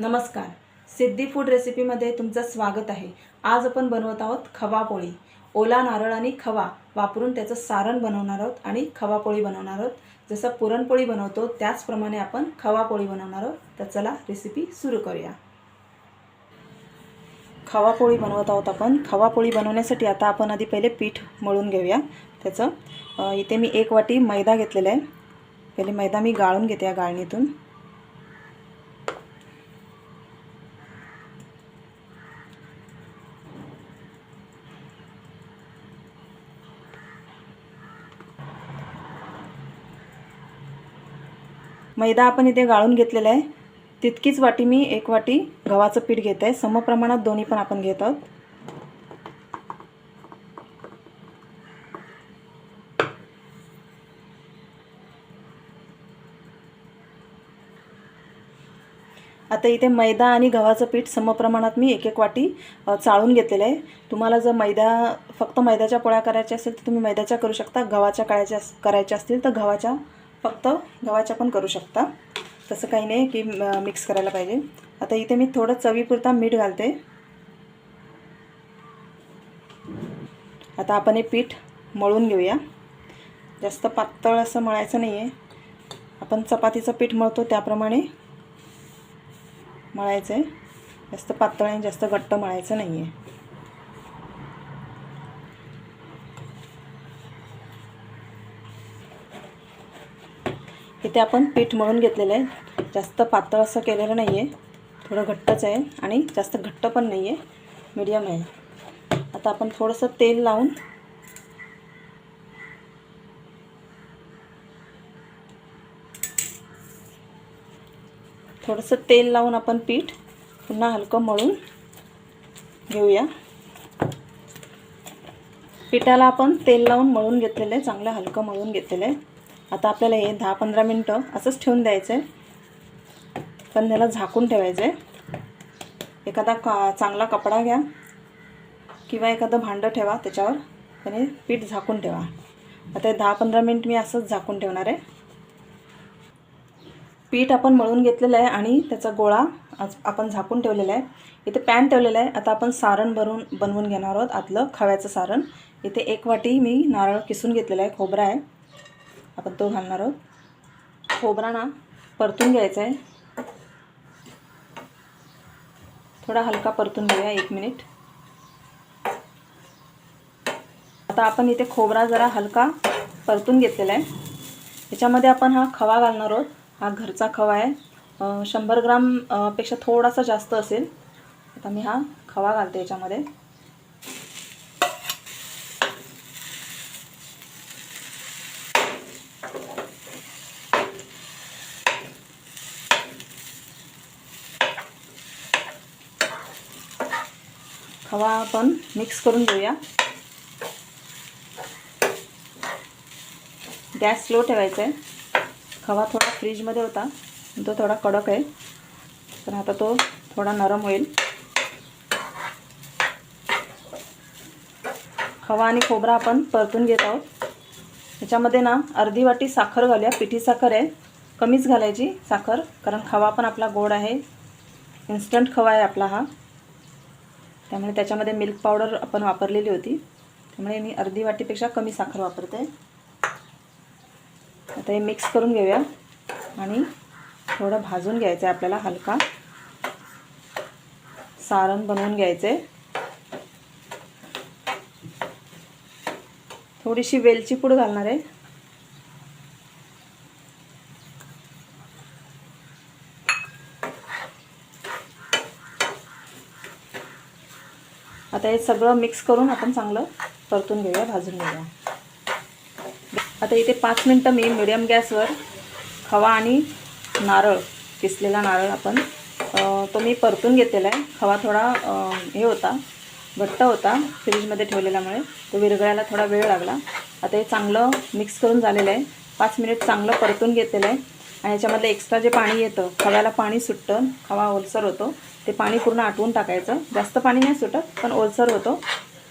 नमस्कार. सिद्धी फूड रेसिपीमध्ये तुमचं स्वागत आहे. आज आपण बनवत आहोत खवा पोळी. ओला नारळ आणि खवा वापरून त्याचं सारण बनवणार आहोत आणि खवा पोळी बनवणार आहोत. जसं पुरणपोळी बनवतो त्याचप्रमाणे आपण खवा पोळी बनवणार आहोत. तर चला रेसिपी सुरू करूया. खवा पोळी बनवत आहोत आपण. खवा पोळी बनवण्यासाठी आता आपण आधी पहिले पीठ मळून घेऊया. त्याचं इथे मी एक वाटी मैदा घेतलेला आहे. पहिले मैदा मी गाळून घेते या गाळणीतून. मैदा आपण इथे गाळून घेतलेला आहे. तितकीच वाटी मी एक वाटी गव्हाचं पीठ घेत. आहे समप्रमाणात दोन्ही पण आपण घेत आहोत. आता इथे मैदा आणि गव्हाचं पीठ समप्रमाणात मी एक एक वाटी चाळून घेतलेलं आहे. तुम्हाला जर मैदा फक्त मैद्याच्या पोळ्या करायच्या असेल तर तुम्ही मैद्याच्या करू शकता. गव्हाच्या करायच्या करायच्या असतील तर गव्हाच्या फक्त गव्हाच्या पण करू शकता. तसं काही नाही की मिक्स करायला पाहिजे. आता इथे मी थोडं चवीपुरता मीठ घालते. आता आपण हे पीठ मळून घेऊया. जास्त पातळ असं मळायचं नाही आहे आपण चपातीचं पीठ मळतो त्याप्रमाणे मळायचं आहे जास्त पातळ आणि जास्त घट्ट मळायचं नाही आहे इथे आपण पीठ मळून घेतलेलं आहे. जास्त पातळ असं केलेलं नाही आहे थोडं घट्टच आहे आणि जास्त घट्ट पण नाही आहे मीडियम आहे. आता आपण थोडंसं तेल लावून थोडंसं तेल लावून आपण पीठ पुन्हा हलकं मळून घेऊया. पिठाला आपण तेल लावून मळून घेतलेलं आहे. चांगलं हलकं मळून घेतलेलं आहे. आता आपल्याला हे दहा पंधरा मिनटं असंच ठेवून द्यायचं आहे पण त्याला झाकून ठेवायचं आहे एखादा का चांगला कपडा घ्या किंवा एखादं भांडं ठेवा त्याच्यावर त्याने पीठ झाकून ठेवा. आता हे दहा पंधरा मिनिट मी असंच झाकून ठेवणार आहे. पीठ आपण मळून घेतलेलं आहे आणि त्याचा गोळा आज आपण झाकून ठेवलेला आहे. इथे पॅन ठेवलेलं आहे. आता आपण सारण भरून बनवून घेणार आहोत. आतलं खव्याचं सारण. इथे एक वाटी मी नारळ किसून घेतलेलं आहे. खोबरा आहे. आपण तो घालणार आहोत. खोबरा ना परतून घ्यायचा आहे. थोडा हलका परतून घेऊया एक मिनिट. आता आपण इथे खोबरा जरा हलका परतून घेतलेला आहे. याच्यामध्ये आपण हा खवा घालणार आहोत. हा घरचा खवा आहे. शंभर ग्रामपेक्षा थोडासा जास्त असेल. आता मी हा खवा घालते याच्यामध्ये. खवा आपण मिक्स करून घेऊया. गॅस स्लो ठेवायचा आहे खवा थोडा फ्रीजमध्ये होता. तो थोडा कडक आहे. तर आता तो थोडा नरम होईल. खवा आणि खोबरा आपण परतून घेत आहोत. त्याच्यामध्ये ना अर्धी वाटी साखर घालूया. पिठी साखर आहे. कमीच घालायची साखर. कारण खवा पण आपला गोड आहे. इन्स्टंट खवा आहे आपला हा. त्यामुळे त्याच्यामध्ये मिल्क पावडर आपण वापरलेली होती. त्यामुळे मी अर्धी वाटीपेक्षा कमी साखर वापरते. आता हे मिक्स करून घेऊया. आणि थोडं भाजून घ्यायचं आहे आपल्याला हलका. सारण बनवून घ्यायचं आहे थोडीशी वेलची पूड घालणार आहे. आता हे सगळं मिक्स करून आपण चांगलं परतून घेऊया भाजून घेऊया. आता इथे पाच मिनटं मी मिडियम गॅसवर खवा आणि नारळ किसलेला नारळ आपण तो मी परतून घेतलेला आहे. खवा थोडा हे होता घट्ट होता फ्रीजमध्ये ठेवलेल्यामुळे. तो विरघळायला थोडा वेळ लागला. आता हे चांगलं मिक्स करून झालेलं आहे. पाच मिनिट चांगलं परतून घेतलेलं आहे. आणि याच्यामधलं एक्स्ट्रा जे पाणी येतं खव्याला पाणी सुटतं खवा ओलसर होतो ते पाणी पूर्ण आटवून टाकायचं. जास्त पाणी नाही सुटत पण ओलसर होतो.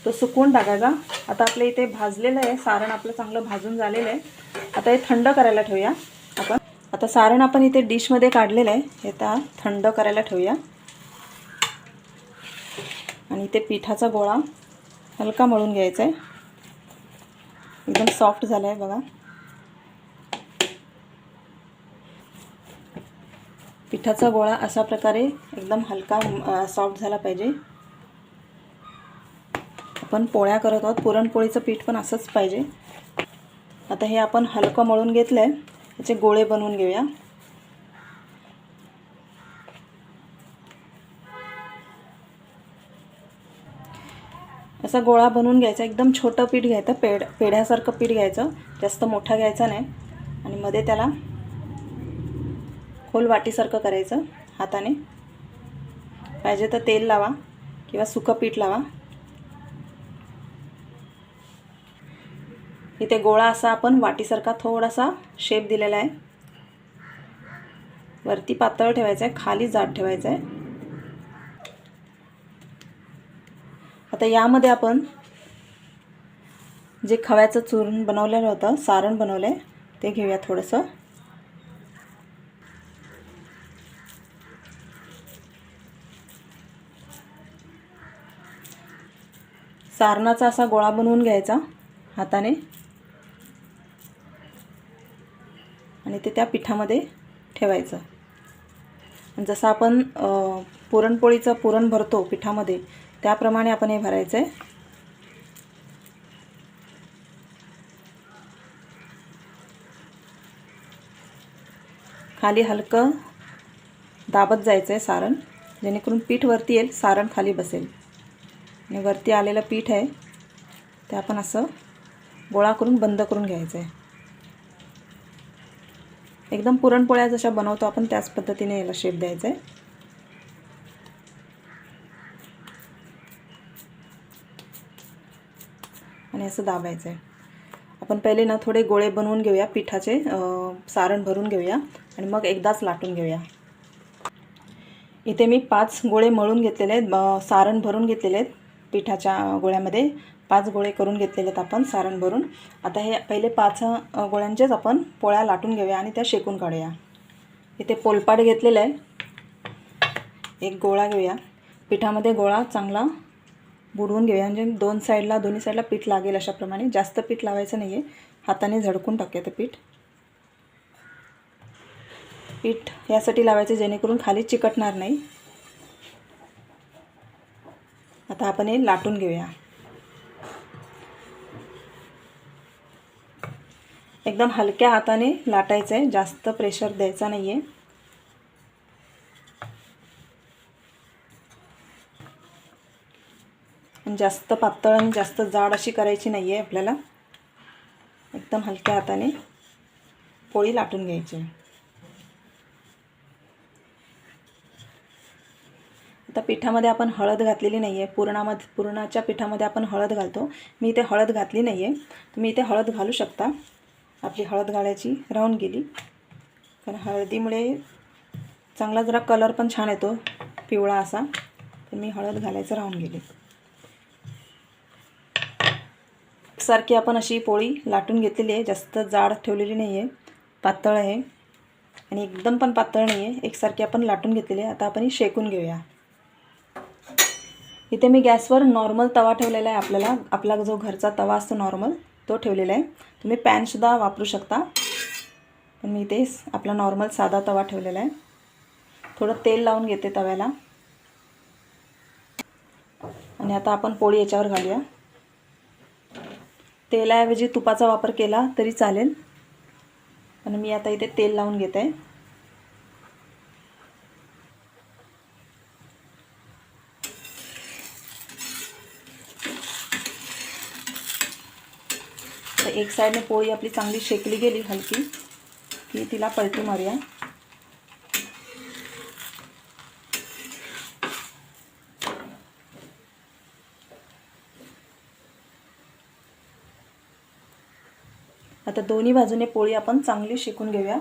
तो सुकवून टाकायचा. आता आपल्या इथे भाजलेलं आहे. सारण आपलं चांगलं भाजून झालेलं आहे. आता हे थंड करायला ठेवूया आपण. आता सारण आपण इथे डिशमध्ये काढलेलं आहे. हे आता थंड करायला ठेवूया. आणि इथे पिठाचा गोळा हलका मळून घ्यायचा आहे. एकदम सॉफ्ट झाला आहे बघा. पिठाचा गोळा अशा प्रकारे एकदम हलका सॉफ्ट झाला पाहिजे. आपण पोळ्या करत आहोत. पुरणपोळीचं पीठ पण असंच पाहिजे. आता हे आपण हलकं मळून घेतलं आहे त्याचे गोळे बनवून घेऊया. असा गोळा बनवून घ्यायचा. एकदम छोटं पीठ घ्यायचं. पेड पेढ्यासारखं पीठ घ्यायचं. जास्त मोठा घ्यायचा नाही. आणि मध्ये त्याला खोल वाटीसारखं करायचं हाताने. पाहिजे तर तेल लावा किंवा सुकं पीठ लावा. इथे गोळा असा आपण वाटीसारखा थोडासा शेप दिलेला आहे. वरती पातळ ठेवायचं आहे खाली जाड ठेवायचं आहे. आता यामध्ये आपण जे खव्याचं चूर्ण बनवलेलं होतं सारण बनवलं आहे ते घेऊया थोडंसं. सारणाचा असा गोळा बनवून घ्यायचा हाताने. आणि ते त्या पिठामध्ये ठेवायचं. जसं आपण पुरणपोळीचं पुरण भरतो पिठामध्ये त्याप्रमाणे आपण हे भरायचं आहे खाली हलकं दाबत जायचं आहे सारण जेणेकरून पीठ वरती येईल सारण खाली बसेल. आणि वरती आलेलं पीठ आहे ते आपण असं गोळा करून बंद करून घ्यायचं आहे एकदम पुरणपोळ्या जशा बनवतो आपण त्याच पद्धतीने याला शेप द्यायचा आहे आणि असं दाबायचं आहे आपण पहिले ना थोडे गोळे बनवून घेऊया पिठाचे सारण भरून घेऊया आणि मग एकदाच लाटून घेऊया. इथे मी पाच गोळे मळून घेतलेले आहेत सारण भरून घेतलेले आहेत. पिठाच्या गोळ्यामध्ये पाच गोळे करून घेतलेले आहेत आपण सारण भरून. आता हे पहिले पाच गोळ्यांचेच आपण पोळ्या लाटून घेऊया आणि त्या शेकून काढूया. इथे पोलपाट घेतलेलं आहे. एक गोळा घेऊया. पिठामध्ये गोळा चांगला बुडवून घेऊया. म्हणजे दोन साईडला दोन्ही साईडला पीठ लागेल अशाप्रमाणे. जास्त पीठ लावायचं नाही आहे हाताने झडकून टाकूया ते पीठ. पीठ यासाठी लावायचं जेणेकरून खाली चिकटणार नाही. आता आपण हे लाटून घेऊया. एकदम हलक्या हाताने लाटायचं आहे जास्त प्रेशर द्यायचा नाही आहे जास्त पातळ आणि जास्त जाड अशी करायची नाही आहे आपल्याला. एकदम हलक्या हाताने पोळी लाटून घ्यायची. आता पिठामध्ये आपण हळद घातलेली नाही आहे पुरणामध्ये पुरणाच्या पिठामध्ये आपण हळद घालतो. मी इथे हळद घातली नाही आहे तुम्ही इथे हळद घालू शकता. आपली हळद घालायची राहून गेली. कारण हळदीमुळे चांगला जरा कलर पण छान येतो. पिवळा असा. तर मी हळद घालायचं राहून गेली. सारखी आपण अशी पोळी लाटून घेतलेली आहे. जास्त जाड ठेवलेली नाही आहे पातळ आहे. आणि एकदम पण पातळ नाही आहे एकसारखी आपण लाटून घेतलेली आहे. आता आपण ही शेकून घेऊया. इथे मी गॅसवर नॉर्मल तवा ठेवलेला आहे आपल्याला. आपला जो घरचा तवा असतो नॉर्मल तो ठेवलेला आहे. तुम्ही पॅनसुद्धा वापरू शकता. पण मी इथे आपला नॉर्मल साधा तवा ठेवलेला आहे. थोडं तेल लावून घेते तव्याला. आणि आता आपण पोळी याच्यावर घालूया. तेलाऐवजी तुपाचा वापर केला तरी चालेल. आणि मी आता इथे तेल लावून घेत. तर एक साईडने पोळी आपली चांगली शेकली गेली हलकी की तिला पलटी मारूया. आता दोन्ही बाजूने पोळी आपण चांगली शेकून घेऊया.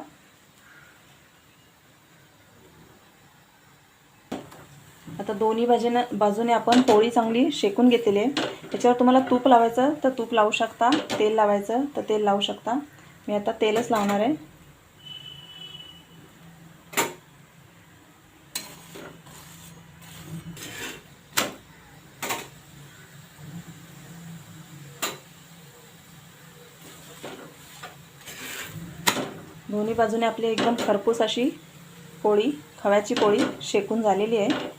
दोन्ही बाजून बाजूने आपण पोळी चांगली शेकून घेतलेली आहे. त्याच्यावर तुम्हाला तूप लावायचं तर तूप लावू शकता. तेल लावायचं तर तेल लावू शकता. मी आता तेलच लावणार आहे. दोन्ही बाजूने आपली एकदम खरपूस अशी पोळी खव्याची पोळी शेकून झालेली आहे.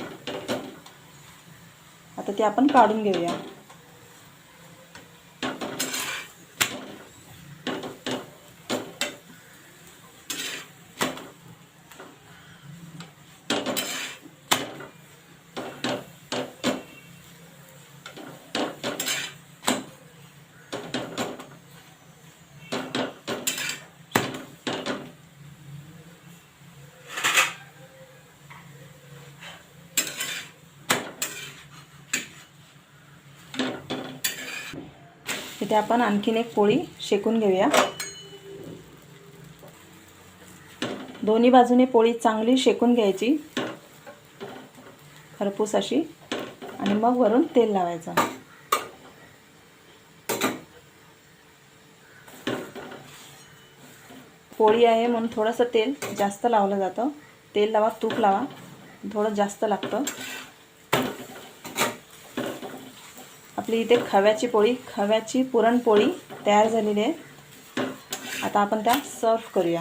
आपण काढून घेऊया. इथे आपण आणखीन एक पोळी शेकून घेऊया. दोन्ही बाजूने पोळी चांगली शेकून घ्यायची. खरपूस अशी. आणि मग वरून तेल लावायचं. पोळी आहे म्हणून थोडंसं तेल जास्त लावलं जातं. तेल लावा तूप लावा. थोडं जास्त लागतं. आपली इथे खव्याची पोळी खव्याची पुरणपोळी तयार झालेली आहे. आता आपण त्या सर्व करूया.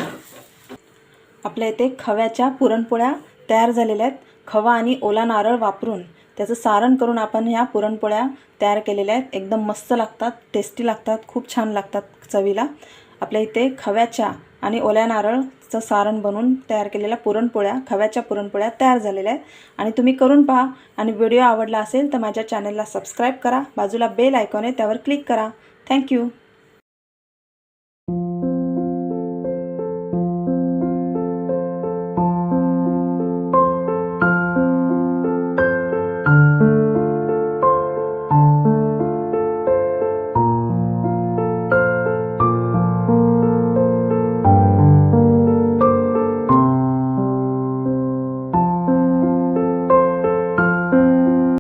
आपल्या इथे खव्याच्या पुरणपोळ्या तयार झालेल्या आहेत. खवा आणि ओला नारळ वापरून त्याचं सारण करून आपण ह्या पुरणपोळ्या तयार केलेल्या आहेत. एकदम मस्त लागतात टेस्टी लागतात खूप छान लागतात चवीला. आपल्या इथे खव्याच्या आणि ओल्या नारळचं सारण बनवून तयार केलेल्या पुरणपोळ्या खव्याच्या पुरणपोळ्या तयार झालेल्या आहेत. आणि तुम्ही करून पहा. आणि व्हिडिओ आवडला असेल तर माझ्या चॅनलला सबस्क्राईब करा. बाजूला बेल आयकॉन आहे त्यावर क्लिक करा. थँक्यू.